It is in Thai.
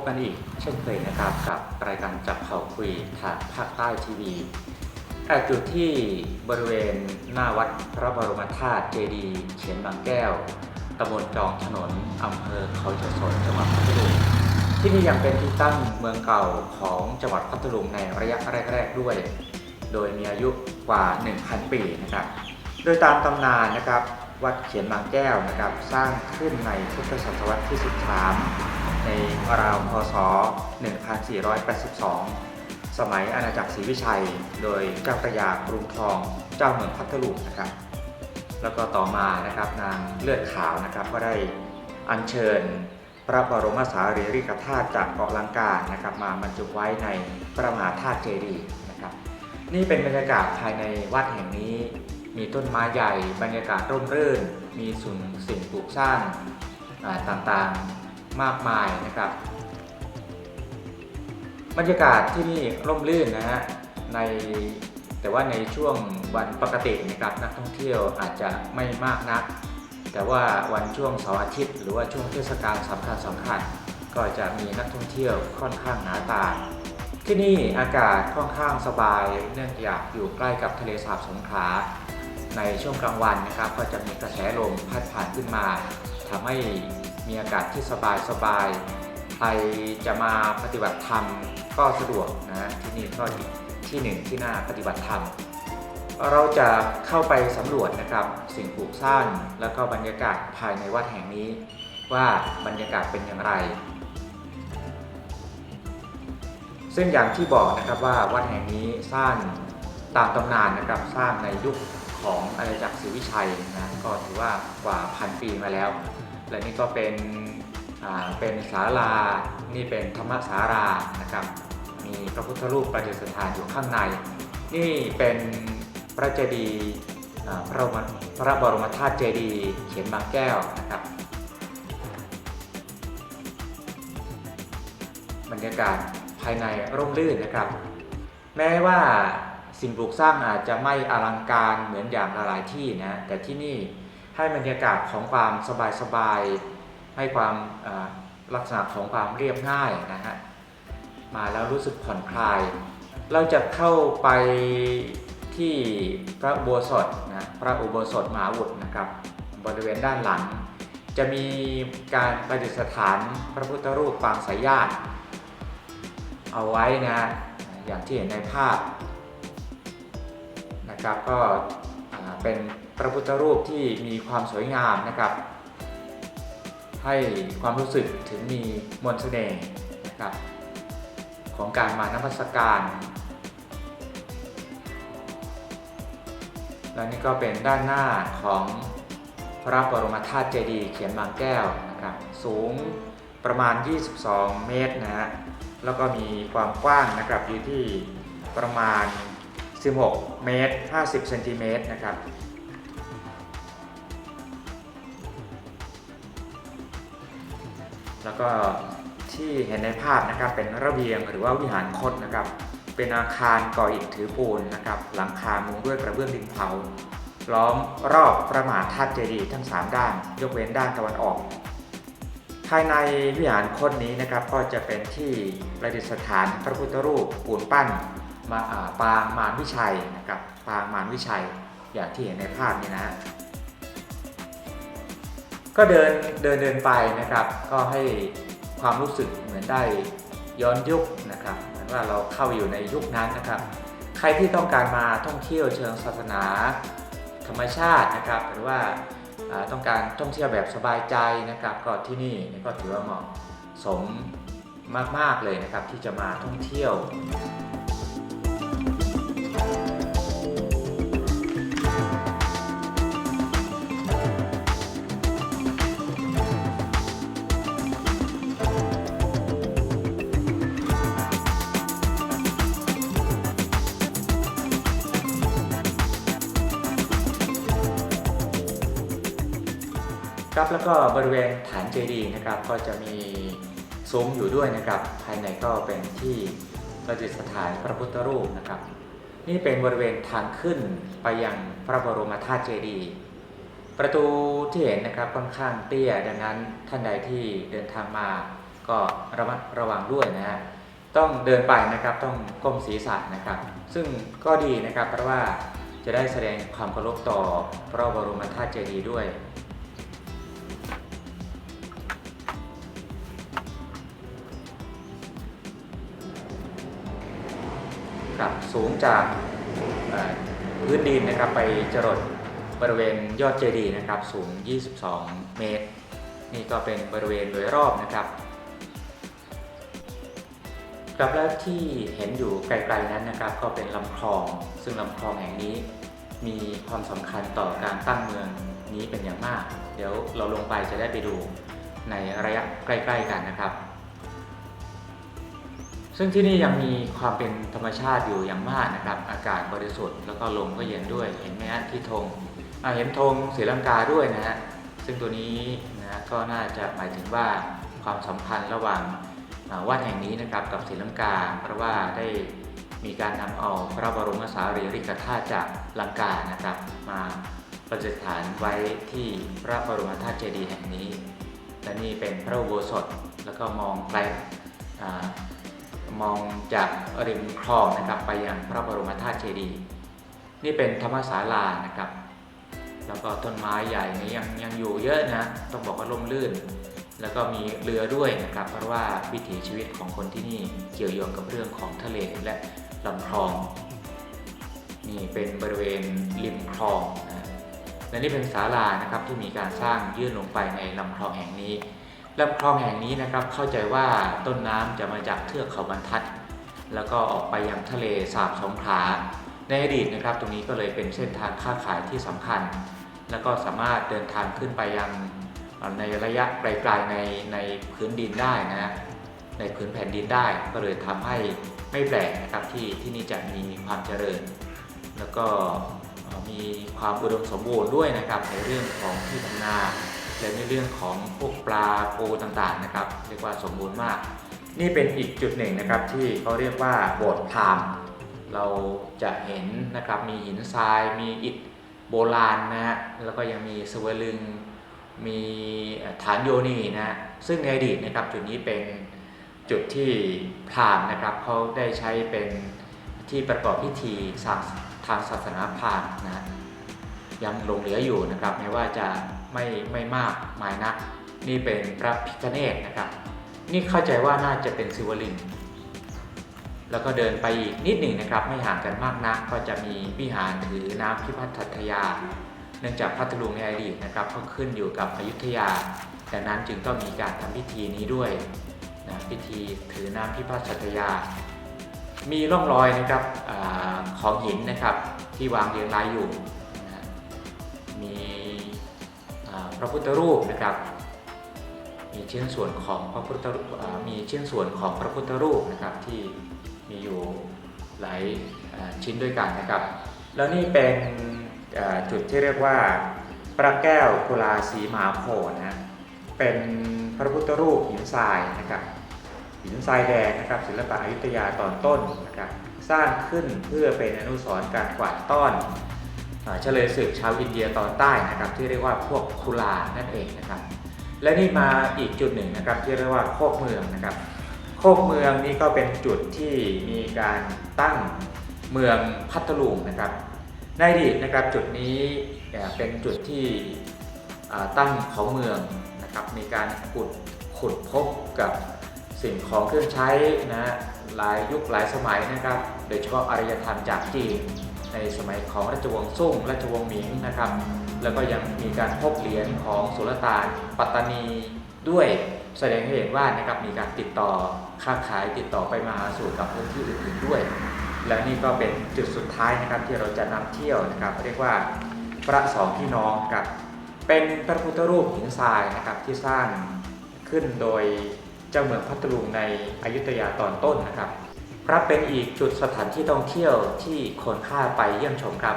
บกันอีกเช่นเคยนะครับกับรายการจับเข่าคุยทางภาคใต้ทีวีแอบอยู่ที่บริเวณหน้าวัดพระบรมธาตุเจดีย์เขียนบางแก้วตำบลจองถนนอำเภอเขาชสนจังหวัดพัทลุงที่นี่ยังเป็นที่ตั้งเมืองเก่าของจังหวัดพัทลุงในระยะแรก ๆด้วย โดยมีอายุกว่า 1,000 ปีนะครับ โดยตามตำนานนะครับวัดเขียนบางแก้วนะครับ สร้างขึ้นในพุทธศตวรรษที่ 13 ในราวพศ 1482 สมัยอาณาจักรศรีวิชัย โดยเจ้าพระยากรุงทอง เจ้าเมืองพัทลุงนะครับ แล้วก็ต่อมานะครับนางเลือดขาวนะครับก็ได้อัญเชิญพระบรมสารีริกธาตุจากเกาะลังกานะครับ มาบรรจุไว้ในพระมหาธาตุเจดีย์นะครับ นี่เป็นบรรยากาศภายในวัดแห่งนี้ มีต้นไม้ใหญ่ บรรยากาศร่มรื่น มีสิ่งสิ่งปลูกสร้างต่างๆ มากมายนะครับบรรยากาศที่นี่ร่มรื่นนะฮะในแต่ว่าในช่วงวันปกตินะครับนักท่องเที่ยวอาจจะไม่มากนัก แต่ว่าวันช่วงเสาร์อาทิตย์ หรือว่าช่วงเทศกาลสำคัญสำคัญก็จะมีนักท่องเที่ยวค่อนข้างหนาตา ที่นี่อากาศค่อนข้างสบาย เนื่องจากอยู่ใกล้กับทะเลสาบสงขลาในช่วงกลางวันนะครับ ก็จะมีกระแสลมพัดผ่านขึ้นมาทำให้ มีอากาศที่สบายสบายใครจะมาปฏิบัติธรรมก็สะดวกนะฮะที่นี่ก็อีกที่หนึ่งที่น่าปฏิบัติธรรมเราจะเข้าไปสำรวจนะครับสิ่งปลูกสร้างแล้วก็บรรยากาศภายในวัดแห่งนี้ ว่าบรรยากาศเป็นอย่างไร ซึ่งอย่างที่บอกนะครับว่าวัดแห่งนี้สร้างตามตำนานนะครับสร้างในยุค ของอาณาจักรศรีวิชัยนะก็ถือว่ากว่าพันปีมาแล้ว และนี่ก็เป็นเป็นศาลา นี่เป็นธรรมศาลานะครับ มีพระพุทธรูปประดิษฐานอยู่ข้างใน นี่เป็นพระเจดีย์พระบรมพระบรมธาตุเจดีย์เขียนบางแก้วนะครับ บรรยากาศภายในร่มรื่นนะครับ แม้ว่า สิ่งปลูกสร้างอาจจะไม่อลังการเหมือนอย่างหลายที่นะแต่ที่นี่ให้บรรยากาศของความสบายๆให้ความลักษณะของความเรียบง่ายนะฮะมาแล้วรู้สึกผ่อนคลาย เราจะเข้าไปที่พระอุโบสถนะพระอุโบสถมหาวุฒินะครับ บริเวณด้านหลัง จะมีการประดิษฐานพระพุทธรูปปางสายญาติเอาไว้นะอย่างที่เห็นในภาพ นะครับก็เป็นพระพุทธรูปที่มีความสวยงามนะครับให้ความรู้สึกถึงมีมนต์เสน่ห์นะครับของการมานมัสการ และนี่ก็เป็นด้านหน้าของพระบรมธาตุเจดีย์เขียนบางแก้วนะครับสูงประมาณ 22 เมตรนะฮะแล้วก็มีความกว้างนะครับอยู่ที่ประมาณ 16 เมตร 50 เซนติเมตรนะครับ แล้วก็ที่เห็นในภาพนะครับเป็นระเบียงหรือว่าวิหารคดนะครับ เป็นอาคารก่ออิฐถือปูนนะครับ หลังคามุงด้วยกระเบื้องดินเผา ล้อมรอบพระมหาธาตุเจดีย์ทั้ง 3 ด้าน ยกเว้นด้านตะวันออก ภายในวิหารคดนี้นะครับก็จะเป็นที่ประดิษฐานพระพุทธรูปปูนปั้น มาอ่าปางมารวิชัยนะครับปางมารวิชัยอย่างที่เห็นในภาพนี้นะ ก็เดินเดินเดินไปนะครับ ก็ให้ความรู้สึกเหมือนได้ย้อนยุคนะครับเหมือนว่าเราเข้าอยู่ในยุคนั้นนะครับ ใครที่ต้องการมาท่องเที่ยวเชิงศาสนา ธรรมชาตินะครับหรือว่าอ่าต้องการท่องเที่ยวแบบสบายใจนะครับ ก็ที่นี่ก็ถือว่าเหมาะสมมาก ๆ เลยนะครับที่จะมาท่องเที่ยว ครับ แล้วก็บริเวณฐานเจดีย์นะครับ ก็จะมีซุ้มอยู่ด้วยนะครับ ภายในก็เป็นที่ประดิษฐานพระพุทธรูปนะครับ นี่เป็นบริเวณทางขึ้นไปยังพระบรมธาตุเจดีย์ประตูที่เห็นนะครับค่อนข้างเตี้ยดังนั้นท่านใดที่เดินทางมาก็ระมัดระวังด้วยนะฮะต้องเดินไปนะครับต้องก้มศีรษะนะครับ ซึ่งก็ดีนะครับเพราะว่าจะได้แสดงความเคารพต่อพระบรมธาตุเจดีย์ด้วย สูงจากพื้นดินนะครับไปจรดบริเวณยอดเจดีย์นะครับสูง 22 เมตร นี่ก็เป็นบริเวณโดยรอบนะครับครับและที่เห็นอยู่ไกลๆนั้นนะครับ ก็เป็นลำคลอง ซึ่งลำคลองแห่งนี้มีความสำคัญต่อการตั้งเมืองนี้เป็นอย่างมาก เดี๋ยวเราลงไปจะได้ไปดูในระยะใกล้ ๆ กันนะครับ ซึ่งที่นี่ยังมีความเป็นธรรมชาติอยู่อย่างมากนะครับ อากาศบริสุทธิ์แล้วก็ลมก็เย็นด้วย เห็นไหมฮะที่ธงเห็นธงศรีลังกาด้วยนะฮะ ซึ่งตัวนี้นะก็น่าจะหมายถึงว่าความสัมพันธ์ระหว่างวัดแห่งนี้นะครับกับศรีลังกา เพราะว่าได้มีการนำเอาพระบรมสารีริกธาตุจากลังกานะครับ มาประดิษฐานไว้ที่พระบรมธาตุเจดีย์แห่งนี้ และนี่เป็นพระอุโบสถแล้วก็มองไกลอ่า มองจากริมคลองนะครับไปยังพระบรมธาตุเจดีย์นี่เป็นธรรมศาลานะครับ แล้วก็ต้นไม้ใหญ่นี้ยังยังอยู่เยอะนะต้องบอกว่าร่มรื่น แล้วก็มีเรือด้วยนะครับ เพราะว่าวิถีชีวิตของคนที่นี่เกี่ยวโยงกับเรื่องของทะเลและลำคลองนี่เป็นบริเวณริมคลองนะและนี่เป็นศาลานะครับที่มีการสร้างยื่นลงไปในลำคลองแห่งนี้ ลำคลองแห่งนี้นะครับเข้าใจว่าต้นน้ำจะมาจากเทือกเขาบรรทัด แล้วก็ออกไปยังทะเลสาบสงขลาในอดีตนะครับ ตรงนี้ก็เลยเป็นเส้นทางค้าขายที่สำคัญ แล้วก็สามารถเดินทางขึ้นไปยังในระยะไกลๆในในพื้นดินได้นะในพื้นแผ่นดินได้ก็เลยทำให้ไม่แปลกนะครับที่ที่นี่จะมีความเจริญ แล้วก็มีความอุดมสมบูรณ์ด้วยนะครับในเรื่องของที่ทำนา และในเรื่องของพวกปลาปูต่างๆนะครับ เรียกว่าสมบูรณ์มาก นี่เป็นอีกจุดหนึ่งนะครับที่เขาเรียกว่าโบสถ์พรามเราจะเห็นนะครับมีหินทรายมีอิฐโบราณนะฮะแล้วก็ยังมีสวลึงมีฐานโยนีนะฮะซึ่งในอดีตนะครับจุดนี้เป็นจุดที่พราหมณ์นะครับเขาได้ใช้เป็นที่ประกอบพิธีทางทาศาสนาพราหมณ์นะฮะยังหลงเหลืออยู่นะครับแม้ว่าจะ ไม่ไม่มากมายนัก นี่เป็นพระพิฆเนศนะครับ นี่เข้าใจว่าน่าจะเป็นศิวลึงแล้วก็เดินไปอีกนิดหนึ่งนะครับ ไม่ห่างกันมากนัก ก็จะมีวิหารถือน้ำพิพัฒนยา เนื่องจากพัทลุงในอดีตนะครับก็ขึ้นอยู่กับอยุธยาดังนั้นจึงต้องมีการทำพิธีนี้ด้วยนะพิธีถือน้ำพิพัฒนยา มีร่องรอยนะครับอของหินนะครับที่วางเรียงรายอยู่นะมี พระพุทธรูปนะครับ มีชิ้นส่วนของพระพุทธรูปมีชิ้นส่วนของพระพุทธรูปนะครับที่มีอยู่หลายชิ้นด้วยกันนะครับ แล้วนี่เป็นจุดที่เรียกว่าพระแก้วกุลาสีมหาโพนะเป็นพระพุทธรูปหินทรายนะครับหินทรายแดงนะครับศิลปะอยุธยาตอนต้นนะครับสร้างขึ้นเพื่อเป็นอนุสรณ์การกวาดต้อน เฉลยศึกชาวอินเดียตอนใต้นะครับที่เรียกว่าพวกคุลานั่นเองนะครับ และนี่มาอีกจุดหนึ่งนะครับที่เรียกว่าโคกเมืองนะครับ โคกเมืองนี่ก็เป็นจุดที่มีการตั้งเมืองพัทลุงนะครับในอดีตนะครับจุดนี้เป็นจุดที่ตั้งของเมืองนะครับมีการขุดขุดพบกับสิ่งของเครื่องใช้นะหลายยุคหลายสมัยนะครับ โดยเฉพาะอารยธรรมจากจีน ในสมัยของราชวงศ์ซุ่งราชวงศ์หมิงนะครับ แล้วก็ยังมีการพบเหรียญของสุลต่านปัตตานีด้วยแสดงให้เห็นว่านะครับมีการติดต่อค้าขายติดต่อไปมาหาสู่กับพื้นที่อื่นๆด้วย และนี่ก็เป็นจุดสุดท้ายนะครับที่เราจะนำเที่ยวนะครับ เรียกว่าพระสองพี่น้องครับเป็นพระพุทธรูปหินทรายนะครับที่สร้างขึ้นโดยเจ้าเมืองพัทลุงในอยุธยาตอนต้นนะครับ รับเป็นอีกจุดสถานที่ท่องเที่ยวที่คนค่าไปเยี่ยมชมครับ